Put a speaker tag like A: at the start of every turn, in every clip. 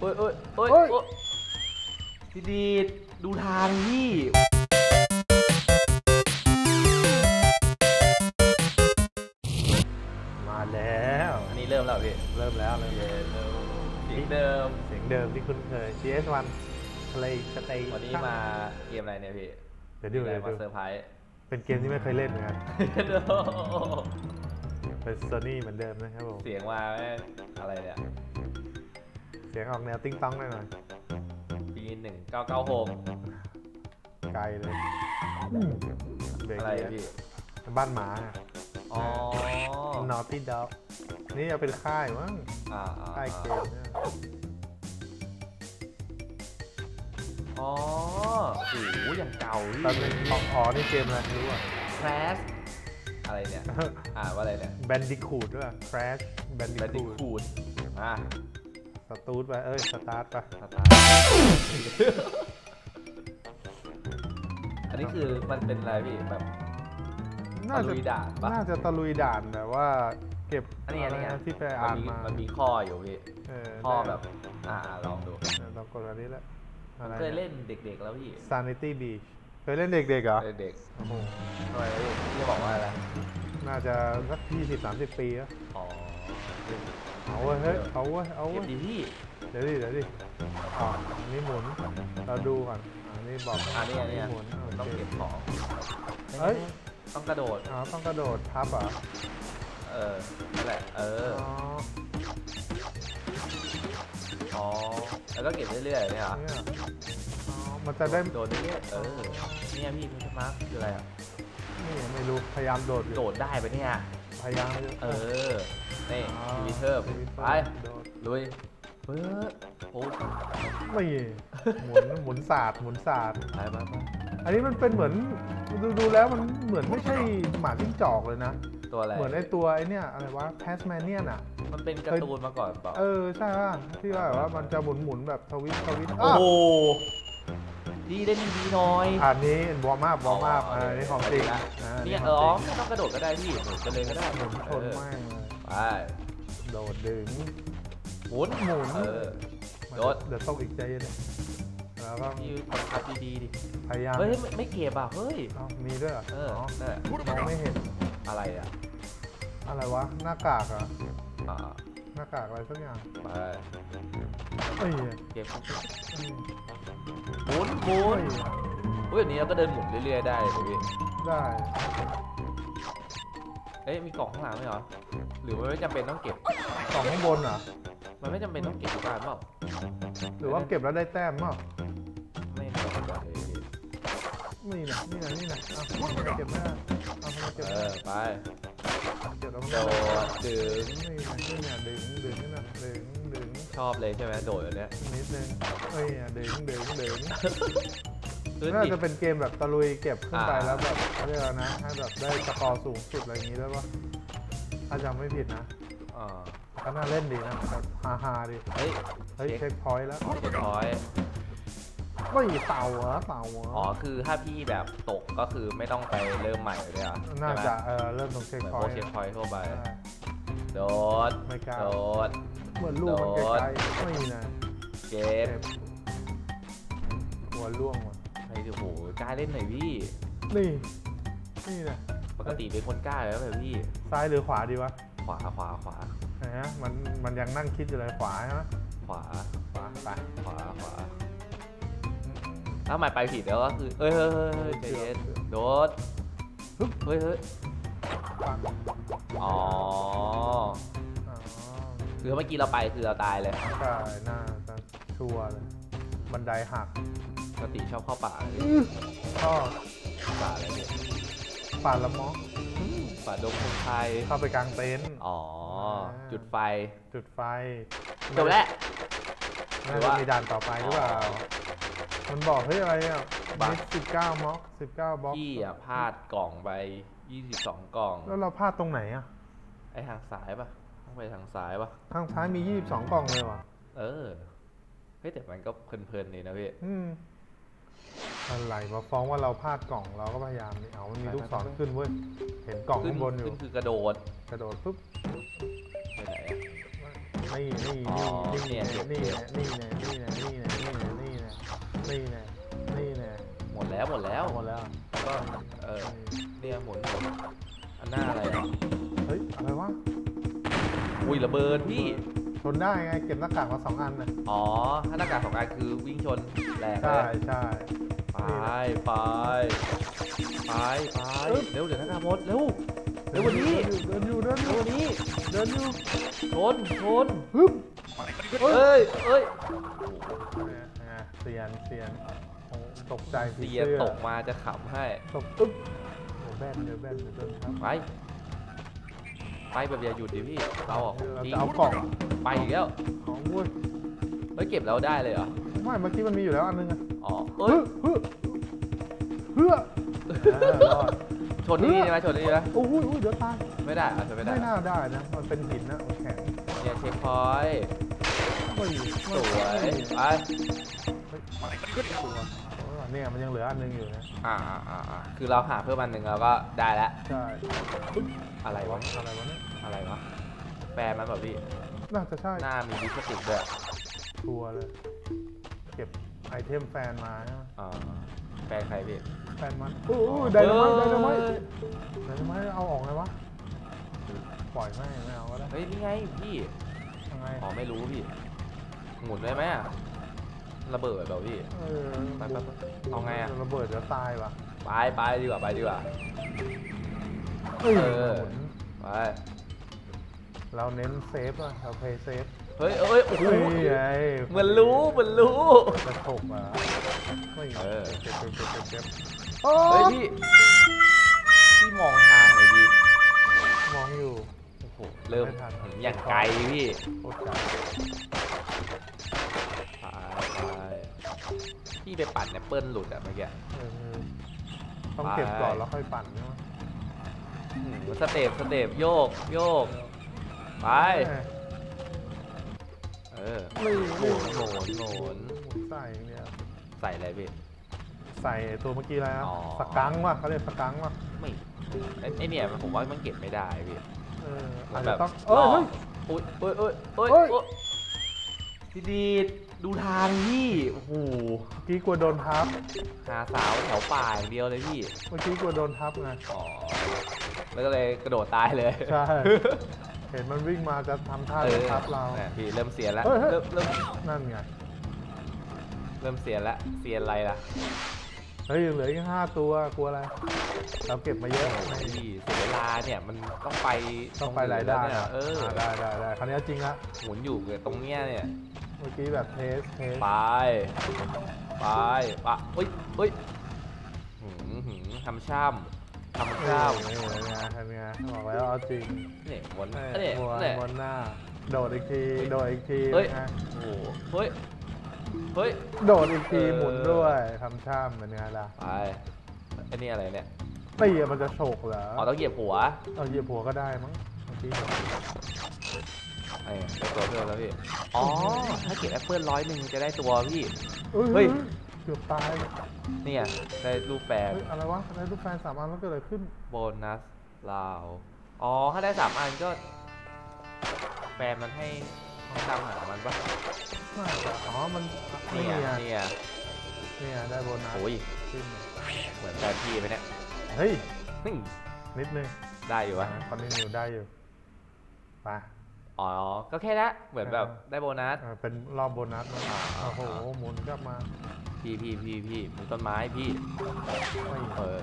A: โอ้ย โอ้ยโอ้ย
B: เฮ้ย
A: โอ้ยพี่ดีดดูทางพี่
B: มาแล้ว
A: อันนี้เริ่มแล้วพี่
B: เริ่มแล้วเริ่ม
A: เย
B: แล้ว
A: เริ่มเสียงเดิม
B: เสียงเดิมที่คุ้นเคย CS1 ทะเลสเตย์
A: วันนี้มาเกมอะไรเนี่ยพี่
B: เดี๋ยวดู
A: มีอะไร
B: เดี๋ยว
A: มา
B: ดู
A: เซอร์ไพรส์
B: เป็นเกมที่ไม่เคยเล่นเหมือนกัน
A: เดี๋ยว
B: เป็นโซนี่เหมือนเดิมนะครับผม
A: เสียงมาแม่งอะไรเนี่ย
B: เสียงออกแนวติ้งต้องหน่อย
A: ปีหนึ่งเก้าเก้าหก
B: ๆไกลเลยเบรก
A: อะไร
B: เย
A: อะพี่
B: บ้านหมา
A: อ๋อ
B: นอตตี้ด็อกนี่เอาเป็นค่ายมั้ง
A: อ่าอ่า
B: ค่ายเกมเนี่ย
A: อ๋อโอ้โหอย่างเก่าพี่
B: ตอนนี้อ๋ออ๋อนี่เกมอะไรไม่รู้อะ
A: Crash อะไรเนี่ย อ่านว่าอะไรเนี่ย
B: แบนดิคูดด้วย Crash แบนดิ
A: แบนดิ
B: คูด
A: คูดอะ
B: สตูดไปเอ้ย สตาร์ทไป
A: สตาร์ทอันนี้คือมันเป็นอะไรพี่แบบ
B: น่า
A: ตะ
B: จะ
A: ลุยด่านปะ
B: น่าจะตะลุยด่านแบบว่า เก็บ
A: อันนี้อันนี้ะ
B: ไรนะที่ไปอ่าน
A: มี
B: มา
A: มันมีข้ออยู่พี่
B: เออ
A: ข้อ
B: ได้
A: แบบ อ่าลองดู
B: เออลองกดอันนี้แหละอะไร
A: เคยเล่นเด็ก ๆ แล้วพี่
B: ซ Sanity Beach เคยเล่นเด็กๆเหรอ
A: เด็ก
B: โอ้โห
A: ๆทำไมวะพี่พี่จะบอกว่าอะไร
B: น่าจะสักยี่สิบสามสิบปีแล้ว
A: อ๋อ
B: เอาเว้ยเฮ้ยเอาเว้ยเอา
A: เก็
B: เว้
A: บ
B: ย
A: ดีพี่
B: เดี๋ยวดิเดี๋ยวดิอ๋ออันนี้หมุนเราดูก่อนอันนี้บอก
A: อันนี้อันนี้
B: หมุนโอ
A: ต้อง
B: เค
A: เก็บของ
B: เอ้ย
A: ต้องกระโดด
B: อ๋อต้องกระโดดทับเหรอะ
A: เออนั่นแหละ เออ
B: อ๋อ
A: อ๋อ แล้วก็เก็บเรื่อยๆเนี่ยเหรอ
B: เนี่ยอ๋อมันจะได้
A: โดดเรื่อยๆเออ เนี่ยพี่คุณมาร์คคืออะไรอะ
B: นี่ไม่รู้ พยายามโดดอยู่
A: โดดได้ปะเนี่ย
B: พยายามยู่
A: เออนี่
B: อ๋อ
A: ทีวีเทิร์
B: ทีวี
A: ไป
B: โดด
A: ลุยเฮ้ยโอ้ย
B: ไม่หมุนหมุนศาสตร์หมุนศาสตร์
A: ไปไปไป
B: อันนี้มันเป็นเหมือนดูดูแล้วมันเหมือนไม่ใช่หมาจิ้งจอกเลยนะ
A: ตัวอะไร
B: เหมือนไอตัวไอเนี่ยอะไรวะแพสแมนเนียนอะ
A: มันเป็นการ์ตูนมาก่อนเปล่า
B: เออ ใช่ป่ะที่ว่าแบบว่ามันจะหมุนหมุนๆแบบทวิตทวิต
A: โอ้โห ดีเล่นดีหน่อย
B: อันนี้วอร์มอัพวอร์มอัพ
A: อ๋อ
B: อันนี้ของจริง
A: ละ
B: อ่า
A: เนี่ย
B: ข
A: เอ
B: อง
A: อ
B: จริง
A: ไม่ต้องกระโดดก็ได้พี่หมุนไปเลยก็ได้
B: หมุนชน
A: เออ
B: แม่งเลย
A: ไป
B: โดดดึง
A: หมุน
B: หมุน
A: เออ โดด
B: เดี๋ยวตกอีกใจเย็นเลยแล้วก็
A: พี่บังคับดีๆดิ
B: พยายาม
A: เฮ้ยไม่ไม่เก็บอะเฮ้ย
B: เอ้ามีด้วยเหรอ
A: เออ
B: อ๋อ
A: นั่นแหละ
B: มองไม่เห็น
A: อะไรอะ
B: อะไรวะหน้ากากเหรอะ
A: อ่า
B: หน้ากากอะไรสักอย่าง
A: ไป
B: เอ้ย
A: เก็บ
B: อืม
A: หมุนหมุนอุ้ยอันนี้เราก็เดินหมุนเรื่อยๆได้เลยพี่
B: ได้
A: เอ้ยมีกล่องข้างหลังไหมเหรอ หรือมันไม่จำเป็นต้องเก็บ
B: สองข้างบนเหรอ
A: มันไม่จำเป็นต้องเก็บทุกการเปล่า
B: หรือว่าเก็บแล้วได้แต้มเปล่า
A: ไม่เก็บก่อนเลยพี่
B: นี่นะนี่นะนี่นะเอาเก็บไม่ได้เอาทำไมเก็บ
A: เอ
B: ไม่ได้
A: อไป
B: เก็บแล้วมัน
A: โด
B: ไม่ได้
A: ดดึง
B: นี่นะนี่นะดึงดึงนี่นะดึงดึง
A: ชอบเลยใช่ไหมโดดแบบเนี้ย
B: นิดนึงเอ้ยอะดึงดึงดึง
A: คือ
B: น่า
A: ติด
B: จะเป็นเกมแบบตะลุยเก็บขึ้นไป
A: อ่า
B: แล้วแบบเขาเรียกอะไรนะให้แบบได้สกอร์สูงสุดอะไรอย่างนี้ด้วยปะถ้าจำไม่ผิดนะ
A: อ่า
B: ก็น่าเล่นดีนะแบบฮาฮาๆดี
A: เฮ้ย
B: เฮ้ย
A: เช็
B: เช็
A: ค
B: คพอยต์แล้ว
A: เช็คพอยต์
B: ไม่เต่าเหรอเต่าเหร
A: อ๋อ
B: อ
A: คือถ้าพี่แบบตกก็คือไม่ต้องไปเริ่มใหม่เลยอะ
B: น่า
A: ใช่ไหม
B: จะเออเริ่มตรงเช็ค
A: เหมือน
B: พ
A: พ
B: อ
A: วยก
B: ต์
A: เช็คพอยต์ทั่วไป
B: ใช่
A: โดด
B: ไม่กล้า
A: โดด
B: เหมือนลูกมัน
A: โดด
B: ไกลๆไม่นะ
A: เก็บ
B: เจ็บหัวล่วงว่ะ
A: ไอ้โอ้โหกล้าเล่นหน่อยพี่
B: นี่ นี่นะ
A: ปกติเป็นคนกล้าอยู่แล้วแบบพี่
B: ซ้ายหรือขวาดีวะ
A: ขวาขวาขวา
B: นะฮะมันมันยังนั่งคิดอยู่เลยขวาใช่ไหม
A: ขวา
B: ขวาไป
A: ขวาขวาถ้าหมายไปผิดแล้วก็คือ เอ้ยเฮ้ยเฮ้ยเฮ้ยใจเย็นโดดเฮ้ยเฮ้ย
B: ปัง
A: อ๋อ
B: อ๋อ
A: คือเมื่อกี้เราไปคือเราตายเลย
B: ใช่น่าจะชัวร์เลย บันไดหัก
A: ปกติชอบเข้าป่าเลย
B: ก็
A: ป่าอะไรเนี่ย
B: ป่าละมอ
A: ป่าดงพงไทย
B: เข้าไปกลางเต็นท์
A: อ๋อ จุดไฟ
B: จุดไฟ
A: จบแล้วหรื
B: น่า
A: อ
B: จะ
A: ว่า
B: มีด่านต่อไปหรือเปล่า มันบอกเฮ้ยอะไรอะ
A: บั๊
B: มิ
A: ก
B: สสิบเก้าม็อกสิบเก้าบล็อก
A: พี่อะพลาดกล่องไป 22 กล่อง
B: แล้วเราพลาดตรงไหนอะ
A: ไอทางซ้ายปะต้อง ไปทางซ้ายปะ
B: ทางซ้ายมียี่สิบสองกล่องเลยว่ะ
A: เออ เฮ้ยแต่มันก็เพลินๆดีนะพี่
B: อืมอะไรมาฟ้องว่าเราพลาดกล่องเราก็พยายามนี่เอามันมีลูกศรขึ้นเว้ย เห็นกล่อง
A: ขึ้น
B: ข้างบนอยู่
A: ขึ้นคือกระโดด
B: กระโดดปุ๊บ
A: ไปไหนอะ
B: ไม่นี่นี่
A: อ๋อ
B: นี่
A: เนี่
B: นี่
A: ย
B: นี่นี่นี่นี่นี่นี่นี่นี่นี่นี่
A: หมดแล้วหมดแล้ว
B: หมดแล้ว
A: แล้วก็ เออ เนี่ยหมุนหมุนอันหน้าอะไรอะ ยระเบิดพี่
B: ชนได้ไงเก็บหน้ากากมาสองอันนะ
A: อ๋อถ้าหน้ากากสองอันคือวิ่งชนแหลกเล
B: ใช่
A: ย
B: ใช่
A: ไปไปไปไปเร็วเดี๋ยวหน้ากากหมดเร็ว เร็วกวันนี้
B: เดินอยู่เดินอ
A: เร็ว
B: ยู่
A: กวันนี้
B: เดินอยู่
A: ชนชน
B: ฮึบ
A: เอ้ยเอ้ย
B: เนี่ยเสียนเสียนโอ้ตกใจผี
A: เสีย
B: สื้อ
A: ตกมาจะขำให้
B: ตกอึ๊บเดี๋ยวแบนเดี๋ยวแบนเดี๋ยวเดินครับ
A: ไป ไปแบบอย่าหยุดดิพี่เราอะ
B: เรา
A: จริง
B: จะเอากล่อง
A: ไปอีกแล้ว
B: ของวุ้ย
A: เฮ้ยเก็บแล้วได้เลยเหรอ
B: ไม่เมื่อกี้มันมีอยู่แล้วอันนึงอะ
A: อ๋อเอ้ย
B: ฮึบเพื่อรอด
A: ชนที่นี่ใช่ไหมชนที่นี่ไหม
B: โอ้ยโอ้ยเดี๋ยวตาย
A: ไม่ได้เหรอชนไม่ได้
B: ไม่น่าได้นะ มันเป็นหินนะมันแข็ง
A: เนี่ยเช็คพอยต์
B: ไม่
A: สวยไป
B: ตัวเนี่ยมันยังเหลืออันนึงอยู่นะ
A: อ่าอ่าอ่าอ่าคือเราหาเพิ่มอันหนึ่งเราก็ได้แล้ว
B: ใช่
A: อะไรวะ
B: อะไรวะเนี่ย
A: อะไรวะแฟนมันแบบพี่
B: น่าจะใช่
A: หน้ามีดิสติกด้วย
B: ทัวร์เลย เก็บไอเทมแฟนมาใช่ไหม
A: อ่าแฟนใครพี่
B: แฟนมันโอ้ยไดนาไมต์ไดนาไมต์ไดนาไมต์เอาออกไงวะ ปล่อยไม่ไม่เอาก็ได้
A: เฮ้ยนี่ไงพี่
B: ยังไง
A: อ๋อไม่รู้พี่ หมุนได้ไหมอะระเบิดแบบพี่
B: เออ
A: ไปไปไปเอาไงอะ
B: ระเบิดเดี๋ยวตายว่ะ
A: ไปไปดีกว่าไปดีกว่า
B: เอ้ย
A: เออ
B: หมุน
A: ไป
B: เราเน้นเซฟอะเราเพย์เซฟ
A: เฮ้ยเอ้ยโอ้โห
B: นี่ไง
A: เหมือนรู้เหมือนรู้
B: จะถกอะไม่
A: เออ
B: เจ็บเจ็บเจ็บเจ็บเจ็บ
A: เฮ้ยพี่พี่มองทางหน่อยดิ
B: มองอยู่
A: โอ้โหเริ่ม
B: ไม่ทัน
A: เห็นอย่างไกลพี่
B: โคตรไกล
A: ไปไปพี่ไปปั่นแอปเปิลหลุดอะเมื่อกี้
B: เออต้องเก็บก่อนแล้วค่อยปั่นใช่ไหม
A: อืมสเต็ปสเต็ปโยกโยก ไป เออ
B: ไม่
A: ห
B: ไม่
A: มุนหมุนหมุน
B: หมุนใส่อย่างเนี่ย
A: ใส่อะไรพี่
B: ใส่ตัวเมื่อกี้แล้ว
A: อ๋อ
B: สกังว่ะเขาเรียกสกังว่ะ
A: ไม่ไอ้ไอเนี่ยมันผมว่ามันเก็บไม่ได้พี่
B: เออ
A: มั
B: อาจ
A: นแบ
B: จะ
A: บ
B: ต้องเอ้ยเฮ้ย
A: อุ้ยเอ้ยเอ้ยเอ้ย
B: เอ้ย
A: เอ้ยพี่ดีดดูทางพี่โอ้โห
B: เมื่อกี้กลัวโดนทับ
A: หาสาวแถวป่าอย่างเดียวเลยพี่
B: เมื่อกี้กลัวโดนทับไง
A: อ๋อแล้วก็เลยกระโดดตายเลย
B: ใช่ เห็นมันวิ่งมาจะทำท่า
A: เอ
B: จะ
A: อ
B: ทับเรา
A: นี่ยพี่เริ่มเสียนแล้ว
B: เฮ้ยเฮ้ย
A: เริ่มเริ่ม
B: นั่นไง
A: เริ่มเสียนแล้วเสียนอะไรล่ะ
B: เฮ้ยเหลืออีกห้าตัวกลัวอะไร เราเก็บมาเยอะ
A: โอ้โหพี่เสียเวลาเนี่ยมันต้องไป
B: ต้องไปหลายด้าน
A: เนี่ย
B: อะ
A: เออ
B: อ่าได้ได้ได้คราวนี้เอาจริงละ
A: หมุนอยู่ตรงเนี้ยเนี่ย
B: เมื่อกี้แบบเทสเทส
A: ไปไปปะเฮ้ยเฮ้ยหืมหืมทำช่ำ ทำ
B: เอ
A: ช่
B: อเนี่ยเนี่ยเนี่ยบอกแล้วเอาจริงำ
A: เนี่ยวน
B: เออ
A: เนี่ย
B: วน
A: เนี่ย
B: วนหน้า โดดอีกที โดดอีกที
A: เฮ้ย
B: นะ
A: โอ้โหเฮ้ยเฮ้ย
B: โดดอีกที
A: เออ
B: หมุนด้วยทำช่ำเป็นไงล่ะ
A: ไปไอ้นี่อะไรเนี่ย
B: ตีอะมันจะโฉกเหรอ
A: อ๋อต้องเหยียบหัว
B: เอาเหยียบหัวก็ได้มั้งเมื่อกี้
A: ไอ้ได้ตัวเพิ่มแล้วพี่อ๋อถ้าเก็บแอปเปิลร้อยหนึ่งจะได้ตัวพี่
B: เฮ้
A: เฮ้
B: ย
A: ย
B: เกือบตาย
A: เนี่ยได้รูปแปลง
B: เฮ้ยอะไรวะอะไรลูกแฟนสามอันแล้วเกิดอะไรขึ้น
A: โบนัสลาว อ๋อ ถ้าได้สามอันก็แฟนมันให้ให้ตามหามันปะ
B: น่าจะอ๋อมัน
A: เนี่
B: นี่
A: ย
B: ไง
A: เนี่ย
B: นี่ไงได้โบนัส
A: โอ้ย
B: ขึ้น
A: เหมือนแฟนพี่ไปเนี่ย
B: เฮ้ย
A: นี่
B: นิดนึง
A: ได้อยู่วะ
B: คอนติเนียได้อยู่ไป
A: อ๋อ ก็แค่นั้นเหมือนแบบ
B: เออ
A: ได้โบนัส
B: เออเป็นรอบโบนัสนะ
A: อ่า
B: โอ้โหหมุนกลับมา
A: พี่พี่พี่พี่มีต้นไม้พี่
B: ไม่
A: เออ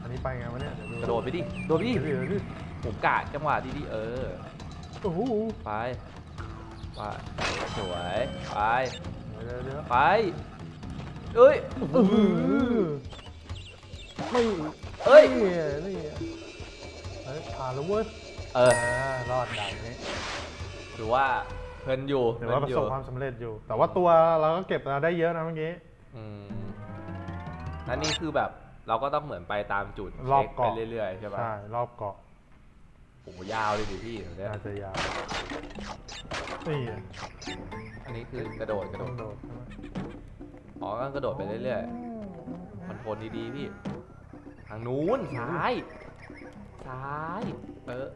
B: อันนี้ไปไงวะเนี่ยเดี๋ยว
A: กระโดดไปดิโดดไปดิ
B: เดี๋ยวดิเดี๋ยวดิ
A: ผมกะจังหวะดีๆเออ
B: โอ้โห
A: ไปไปสวยไป
B: เดี๋ยวเดี๋ยว
A: ไปเอ้ย
B: เออไม่
A: เอ้ย
B: นี่นี่เฮ้ยผ่านแล้วเว้ย
A: เออ
B: รอดด่านนี้
A: ถือว่า เพลินอยู่
B: ถือว่าป
A: เพ
B: ระ
A: ลินอ
B: ส
A: ยู่
B: บความสำเร็จอยู่ แต่ว่าตัวเราก็เก็บมาได้เยอะนะเมื่อกี้
A: อืมอันนี้คือแบบเราก็ต้องเหมือนไปตามจุด
B: รอบ
A: เช็ค
B: เกาะ
A: ไปเรื่อยๆใช่ปะ
B: ใช่ รอบเกาะ
A: โอ้โหยาวเลยดิพี่เดี๋ยวเนี่ย
B: น่าจะยาวนี่
A: อันนี้คือกระโดดกระโด
B: ต้อ
A: ด
B: งโดดใช่ไหม
A: อ๋อก็กระโดดไปเรื่อยๆคอนโทรลดีๆพี่ ทางนู้นซ้าย ซ้าย เออ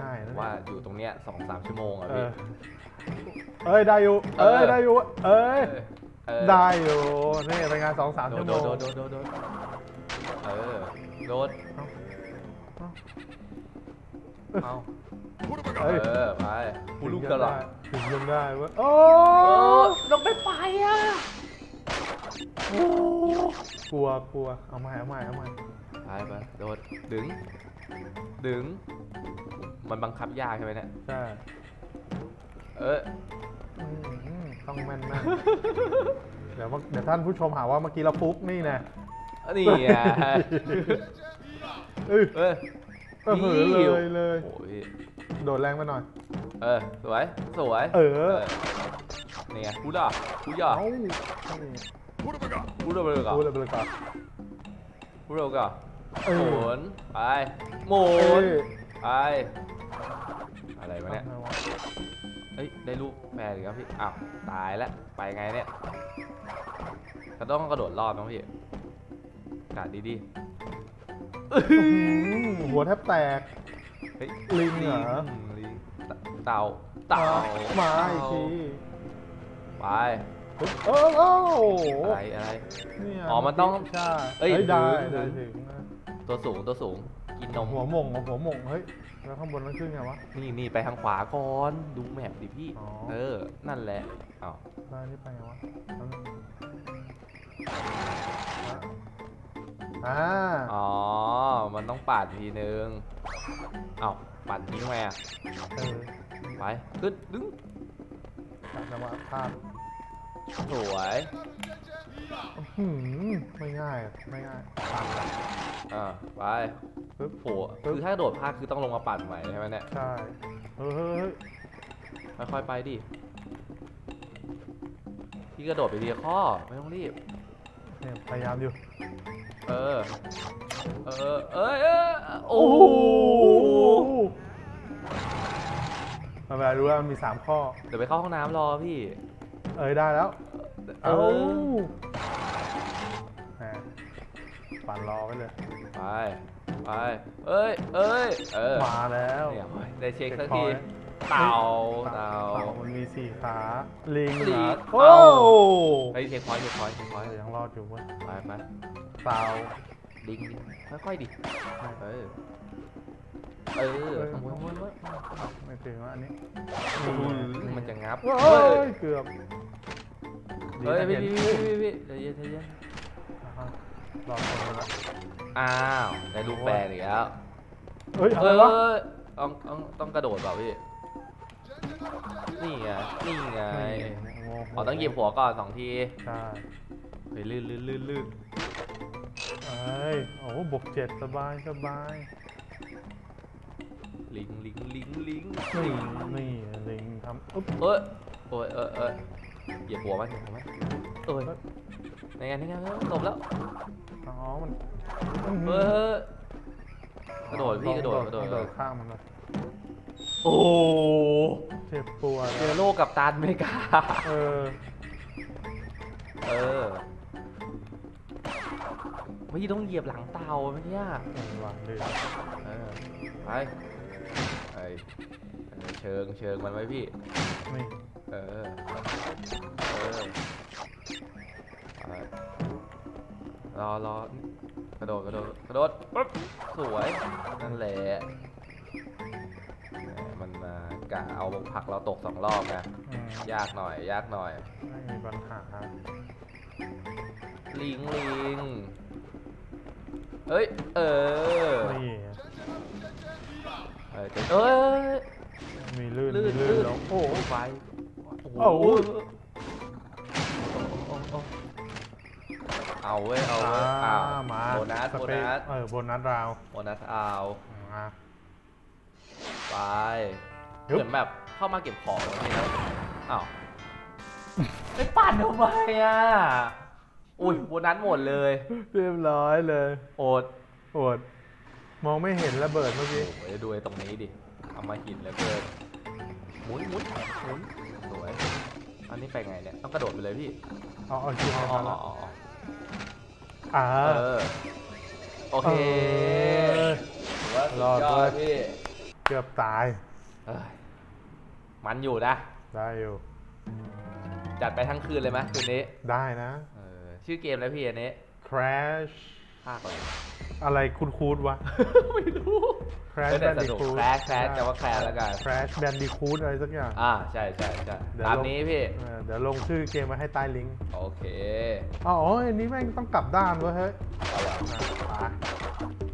B: อืมไม่ง่ายนะ
A: ว่าอยู่ตรงเนี้ยสองสามชั่วโมงอะ
B: เอ
A: พี่
B: อเอ้ยได้อยู่ เอ้ย
A: เออ
B: ได้อยู่ เอ้ย
A: เออ
B: ได้อยู่ นี่เป็นงานสองสาม
A: โด
B: ชั่
A: ด
B: วโม
A: โด
B: ง
A: ดโดดโดดโดดเออโดด
B: เอ้า
A: เอา
B: เอ้ย
A: เออไปกูลูกกระหล่ำ
B: ถึงยังได้เว้ยโอ้
A: โอ้ลงไปไปอะ
B: โอ้กลัวกลัวเอาใหม่เอาใหม่เอาใหม่
A: ไปไปโดดดึง ดึง มันบังคับยากใช่ไหมเนี่ย
B: ใช่
A: เออ
B: อืมต้องแม่นแม่นเดี๋ยวว่าเดี๋ยวท่านผู้ชมหาว่าเมื่อกี้เราฟุกนี่นะ
A: นี่อะ
B: เออ
A: เออ
B: เออเหอะเลยเลย
A: โอ้ย
B: โดดแรงไปหน่อย
A: เออ สวย สวย
B: เออ
A: นี่ไงกูด่ากูย่า
B: เอ้า
A: กูเร็วเลยก่อน
B: พูดเลยไปเลยก่อน
A: กูเร็วก่อน
B: เอ
A: ห
B: อ
A: มุนไปหมุ
B: เอ้
A: น
B: ย
A: ไปอะไรวะเนี่ยเฮ้ยได้ลูกแฟนอีกแล้วพี่อ้าวตายแล้วไปไงเนี่ยก็ต้องกระโดดรอบน้องพี่กาดดี
B: อื้อหือหัวแทบแตก
A: ๆเฮ้ย
B: ลิงเหรอ
A: ลิงเต่าเต่า
B: มาอีกที
A: ไป
B: เออเอ้า
A: อะไรอะไร
B: เนี่ย
A: อ๋อมันต้อง
B: ใช่
A: เอ้ย
B: ได้
A: ถึง
B: ได้
A: ถึ
B: ถึ
A: ง
B: งนะ
A: ตัวสูงตัวสูงกินนม
B: หัวหม่งเอาหัวหม่งเฮ้ยแล้วข้างบนนั่นขึ้นไงวะ
A: นี่นี่ไปทางขวาก่อนดูแมพดิพี่
B: อ๋อ
A: เออ นั่นแหละอ้าว
B: ได้นี่ไปไงวะอ่า
A: อ๋อ มันต้องปาดทีนึงอ้าวปัดทิ้งไงอะ
B: เออ
A: ไปขึ้นดึง
B: ตัดจังหวะพลาด
A: สวย
B: หืมไม่ง่ายอะไม่ง่ายผ่านละ
A: อ่าไป
B: ปึ๊บ
A: โหคือถ้าโดดพลาดคือต้องลงมาปัดใหม่ใช่ไหมเนี่ย
B: ใช่เฮ้ยเฮ้ยเฮ้ย
A: ค่อยๆไปดิพี่กระโดดไปทีละข้อไม่ต้องรีบ
B: เนี่ยพยายามอยู่
A: เออ เออ เอยเอยโอ้
B: โอ้
A: โห
B: โหไม่เป็นไรรู้ว่ามันมีสามข้อ
A: เดี๋ยวไปเข้าห้องน้ำรอพี่
B: เอ้ยได้แล้ว
A: เอ
B: เอ้า
A: อ
B: แหมปั่นรอไว้เลย
A: ไปไปเอ้ยเอ้ยเออ
B: มาแล้ว
A: เนี่ยได้เช็คสัก
B: เช็
A: ที
B: คพอยต์
A: เต่า
B: เต่า
A: เต่า
B: มันมีสี่ขาลิง
A: ลิง
B: เหรอ
A: เต่า
B: โอ้
A: ไปเช็คพอยต์เช็คพอยต์เช็คพอยต์
B: เออยังรอดอยู่เว้ย
A: ไปไป
B: เต่า
A: ดิงดิงค่อยๆดิเออ เออขโมยขโมยขโมย
B: ไม่ถึงว่าอันนี้
A: มมันจะงับ
B: เฮ้
A: เฮ้
B: ย
A: ย
B: เกือบ
A: เฮ้ยพี่พี่พี่พี่ใจเย็นใจเย็น
B: รอดตรงนี้ละ
A: อ้าวได้ลูกแปรอีกแล้ว
B: เฮ้ยอะ
A: เอ
B: ไร
A: อ
B: วะ
A: ต้องต้องต้องกระโดดเปล่าพี่ นี่ไง นี่ไงอ๋อต้องหยียบหัวก่อนสองที
B: ใช่
A: เฮ้ยลื่นลื่นลื่นลื่น
B: เอ้ยโอ้โหบวกเจ็ดสบายสบาย
A: ลิงลิงลิงลิง
B: นี่
A: ลิง
B: นี่ลิงทำอุ๊บ
A: เอ้ยโอ้ยเออเออเหยียบหัวมันเหยียบหัวมันเอ้ยในไงในไงหลบแล้ว
B: อ๋อมัน
A: เออกระโดดพี่กระโดดกระโดด
B: กระโดดข้ามมันเลย
A: โอ้
B: เจ็บปวด
A: เจอโลกกับตันอเมริกา
B: เออ
A: เออไม่ต้องเหยียบหลังเตาไม่ใช่ย
B: เออว่ะลืม
A: เออไป ไอเออเชิงเชิงมันไว้พี่
B: นี่
A: เออ เออไปรอรอกระโดดกระโดดกระโดดปึ๊บสวย นั่นแหละแหมมันมากะเอาผลักเราตกสองรอบไง
B: อืม
A: ยากหน่อย ยากหน่อย
B: ไม่มีปัญหา
A: ลิงลิงเอ้ย เออ
B: นี่
A: เออเจ๋งเอ้ย
B: มีลื่น
A: ลื่น
B: มีลื่
A: ลื่
B: น
A: น
B: แล้ว
A: โอ้โหไฟ
B: โอ้โห
A: เอาเว้ยเอาเว้ยอ้าว
B: มา
A: โบนัส
B: ส
A: โบ
B: เป
A: นัส
B: เออโบนัสราว
A: โบนัสเอา
B: มา
A: ไป
B: ฮึบ
A: เหมือนแบบเข้ามาเก็บของแล้วนี่นะอ้าวไม่ปั่นทำไมอะอุ้ยโบนัสหมดเลย
B: เรียบร้อยเลย
A: โอด
B: โอด มองไม่เห็นระเบิดเมื่อกี้
A: โอ้ยดูไอ้ตรงนี้ดิเอามาหินเหลือเกินหมุนหมุนหมุนสวย อันนี้ไปไงเนี่ย ต้องกระโดดไปเลยพี่
B: เอาเอาคิว
A: อ๋อ
B: ให้
A: อ๋
B: ทั
A: อนอ๋อ
B: ละ
A: อ๋อ
B: อ่า
A: เออ โอเค
B: เออ
A: ถือว่าสุด
B: รอด
A: ยอ
B: เว้
A: ด
B: ย
A: พี่
B: เกือบตาย
A: เอ้ยมันอยู่นะ
B: ได้อยู่
A: จัดไปทั้งคืนเลยไหมคืนนี้
B: ได้นะ
A: เออ ชื่อเกมแล้วพี่อันนี้
B: Crash
A: ภาคอะไร
B: อะไรคูดคูดวะ
A: ไม่รู้
B: Crash
A: แต่สนุก
B: Bandicoot
A: Crash Crash แต่ว่า Crash แล้วกัน
B: Crash Bandicoot อะไรสักอย่าง
A: อ่าใช่ใช่ใช่
B: เดี๋ยว
A: ตาม
B: ลง
A: นี้พี่
B: เออเดี๋ยวลงชื่อเกมไว้ให้ใต้ลิงก์
A: โอเค
B: อ๋ออันนี้แม่งต้องกลับด้านเว้ยเฮ้ย
A: เอาละ
B: อะ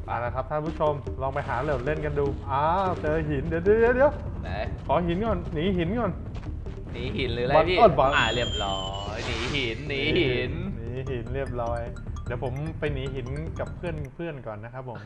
B: ไปแล้วครับท่านผู้ชมลองไปหาเหลิมเล่นกันดูอ้าวเจอหินเดี๋ยวเดี๋ยวเดี๋ยว
A: ไหน
B: ขอหินก่อนหนีหินก่อน
A: หนีหินหรืออะไร
B: บอล
A: พี่
B: อ้อนบอล
A: อ่าเรียบร้อยหนีหินหนีหิน
B: หนีหินเรียบร้อย เดี๋ยวผมไปหนีหินกับเพื่อนเพื่อนก่อนนะครับผม